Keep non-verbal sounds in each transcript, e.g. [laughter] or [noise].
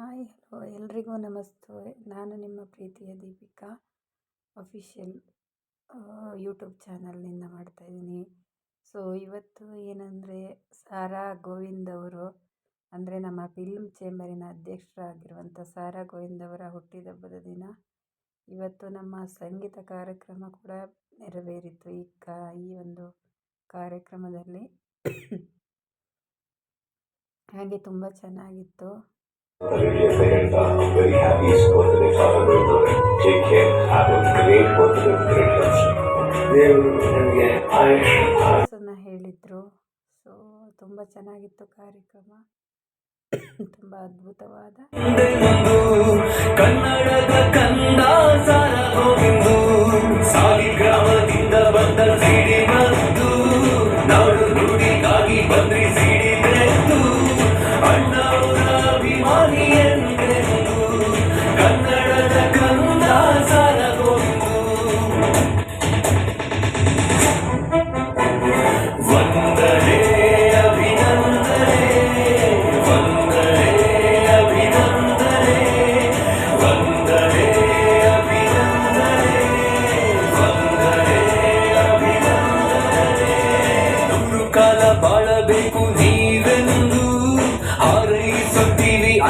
Hi hello ಎಲ್ರಿಗೂ ನಮಸ್ತೆ. ನಾನು ನಿಮ್ಮ ಪ್ರೀತಿಯ ದೀಪಿಕಾ ಅಫಿಷಿಯಲ್ ಯೂಟ್ಯೂಬ್ ಚಾನಲ್ನಿಂದ ಮಾಡ್ತಾಯಿದ್ದೀನಿ ಸೊ ಇವತ್ತು ಏನಂದರೆ, ಸಾರಾ ಗೋವಿಂದ್ ಅವರು, ಅಂದರೆ ನಮ್ಮ ಫಿಲ್ಮ್ ಚೇಂಬರಿನ ಅಧ್ಯಕ್ಷರಾಗಿರುವಂಥ ಸಾರಾ ಗೋವಿಂದ್ ಅವರ ಹುಟ್ಟಿದಬ್ಬದ ದಿನ, ಇವತ್ತು ನಮ್ಮ ಸಂಗೀತ ಕಾರ್ಯಕ್ರಮ ಕೂಡ ನೆರವೇರಿತು. ಈ ಕಾ, ಈ ಒಂದು ಕಾರ್ಯಕ್ರಮದಲ್ಲಿ, [coughs] ಹಾಗೆ ತುಂಬ ಚೆನ್ನಾಗಿತ್ತು. ಹೇಳಿದ್ರು. ಸೊ ತುಂಬಾ ಚೆನ್ನಾಗಿತ್ತು ಕಾರ್ಯಕ್ರಮ. ತುಂಬಾ ಅದ್ಭುತವಾದ. ಕನ್ನಡದ ಕಂದಾಸರ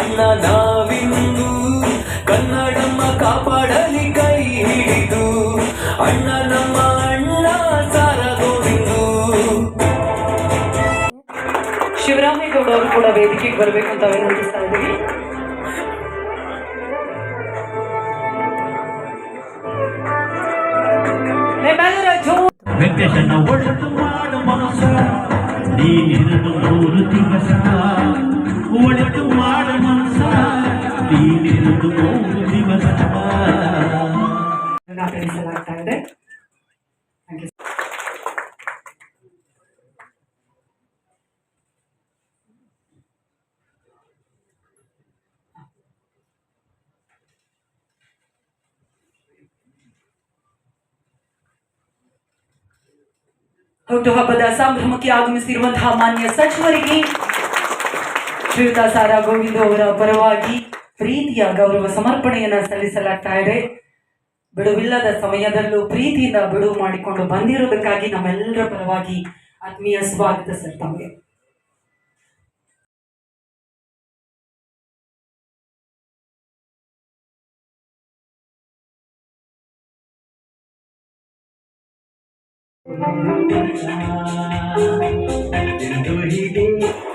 ಅಣ್ಣ ನಾವಿಂದು ಕನ್ನಡಮ್ಮ ಕಾಪಾಡಲಿ ಕೈ ಹಿಡಿದು ಅಣ್ಣ ನಮ್ಮ ಅಣ್ಣ ಸಾರ ಗೋವಿಂದು ಶಿವರಾಮೇಗೌಡ ಅವರು ಕೂಡ ವೇದಿಕೆಗೆ ಬರಬೇಕು ಅಂತ ವಿನಂತಿಸ್ತಾ ಇದ್ದೀವಿ. ವೆಂಕಟನ ಒಳತು ಮಾಡ ಮನಸ ನೀನಿರದು ಮೂರು ದಿವಸ ಒಳಿತು ಮಾಡ ಮನಸ ನೀನಿರದು ಮೂರು ದಿವಸ ತಿಳಿಸಲಾಗ್ತಾ ಇದೆ Thank you. ಹುಟ್ಟುಹಬ್ಬದ ಸಂಭ್ರಮಕ್ಕೆ ಆಗಮಿಸಿರುವಂತಹ ಮಾನ್ಯ ಸಚಿವರಿಗೆ ಶ್ರೀಯುತ ಸಾರಾ ಗೋವಿಂದ ಅವರ ಪರವಾಗಿ ಪ್ರೀತಿಯ ಗೌರವ ಸಮರ್ಪಣೆಯನ್ನ ಸಲ್ಲಿಸಲಾಗ್ತಾ ಇದೆ. ಬಿಡುವಿಲ್ಲದ ಸಮಯದಲ್ಲೂ ಪ್ರೀತಿಯಿಂದ ಬಿಡುವು ಮಾಡಿಕೊಂಡು ಬಂದಿರೋದಕ್ಕಾಗಿ ನಮ್ಮೆಲ್ಲರ ಪರವಾಗಿ ಆತ್ಮೀಯ ಸ್ವಾಗತ ಸರ್ ತಮಗೆ.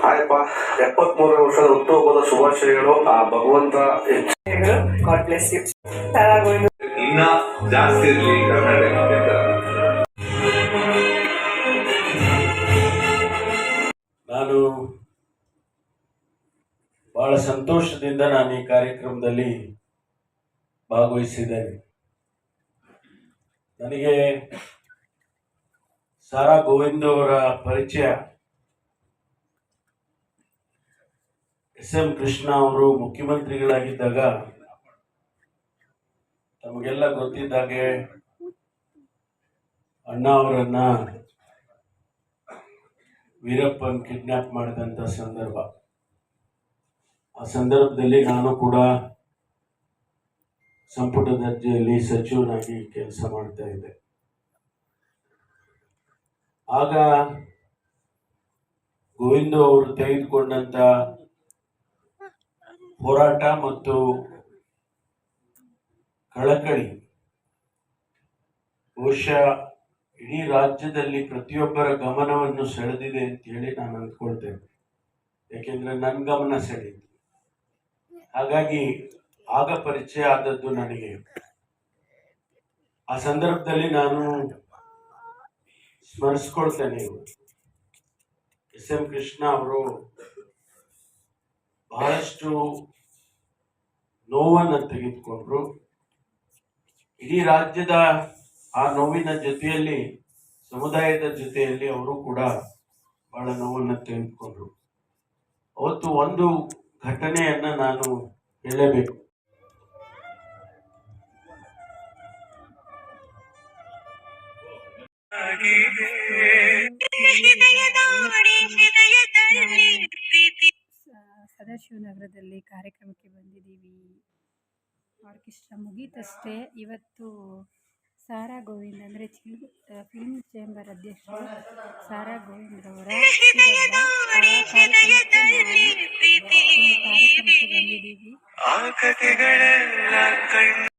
ಆಯಪ್ಪ ಎಪ್ಪತ್ಮೂರನೇ ವರ್ಷದ ಹುಟ್ಟುಹಬ್ಬದ ಶುಭಾಶಯಗಳು ಆ ಭಗವಂತ ಗಾಡ್ ಬ್ಲೆಸ್ ಯು ಇನ್ನ ಜಾಸ್ತಿ ಇರಲಿ ಕರ್ನಾಟಕ ನಾನು ಬಹಳ ಸಂತೋಷದಿಂದ ನಾನು ಈ ಕಾರ್ಯಕ್ರಮದಲ್ಲಿ ಭಾಗವಹಿಸಿದ್ದೇನೆ. ನನಗೆ ಸಾರಾ ಗೋವಿಂದ ಅವರ ಪರಿಚಯ. ಎಸ್ ಎಂ ಕೃಷ್ಣ ಅವರು ಮುಖ್ಯಮಂತ್ರಿಗಳಾಗಿದ್ದಾಗ ತಮಗೆಲ್ಲ ಗೊತ್ತಿದ್ದಾಗೆ ಅಣ್ಣ ಅವರನ್ನ ವೀರಪ್ಪನ್ ಕಿಡ್ನಾಪ್ ಮಾಡಿದಂಥ ಸಂದರ್ಭ. ಆ ಸಂದರ್ಭದಲ್ಲಿ ನಾನು ಕೂಡ ಸಂಪುಟ ದರ್ಜೆಯಲ್ಲಿ ಸಚಿವನಾಗಿ ಕೆಲಸ ಮಾಡ್ತಾ ಇದ್ದೆ. ಆಗ ಗೋವಿಂದ ಅವರು ತೆಗೆದುಕೊಂಡಂತ ಹೋರಾಟ ಮತ್ತು ಕಳಕಳಿ ಬಹುಶಃ ಇಡೀ ರಾಜ್ಯದಲ್ಲಿ ಪ್ರತಿಯೊಬ್ಬರ ಗಮನವನ್ನು ಸೆಳೆದಿದೆ ಅಂತ ಹೇಳಿ ನಾನು ಅಂದ್ಕೊಳ್ತೇನೆ. ಯಾಕೆಂದ್ರೆ ನನ್ನ ಗಮನ ಸೆಳೆಯಿತು ಹಾಗಾಗಿ ಆಗ ಪರಿಚಯ ಆದದ್ದು ನನಗೆ. ಆ ಸಂದರ್ಭದಲ್ಲಿ ನಾನು ಸ್ಮರಿಸ್ಕೊಳ್ತೇನೆ ಎಸ್ ಎಂ ಕೃಷ್ಣ ಅವರು ಬಹಳಷ್ಟು ನೋವನ್ನು ತೆಗೆದುಕೊಂಡ್ರು. ಇಡೀ ರಾಜ್ಯದ ಆ ನೋವಿನ ಜೊತೆಯಲ್ಲಿ, ಸಮುದಾಯದ ಜೊತೆಯಲ್ಲಿ ಅವರು ಕೂಡ ಬಹಳ ನೋವನ್ನು ತೆಗೆದುಕೊಂಡ್ರು. ಅವತ್ತು ಒಂದು ಘಟನೆಯನ್ನು ನಾನು ಹೇಳಬೇಕು. ಸದಾಶಿವನಗರದಲ್ಲಿ ಕಾರ್ಯಕ್ರಮಕ್ಕೆ ಬಂದಿದ್ದೀವಿ. ಆರ್ಕೆಸ್ಟ್ರಾ ಮುಗೀತಷ್ಟೇ. ಇವತ್ತು ಸಾರಾ ಗೋವಿಂದ್ ಅಂದರೆ ಚಿಲ್ ಫಿಲ್ಮ್ ಚೇಂಬರ್ ಅಧ್ಯಕ್ಷರು ಸಾರಾ ಗೋವಿಂದ್ರವರ ಕಾರ್ಯಕ್ರಮಕ್ಕೆ ಬಂದಿದ್ದೀವಿ.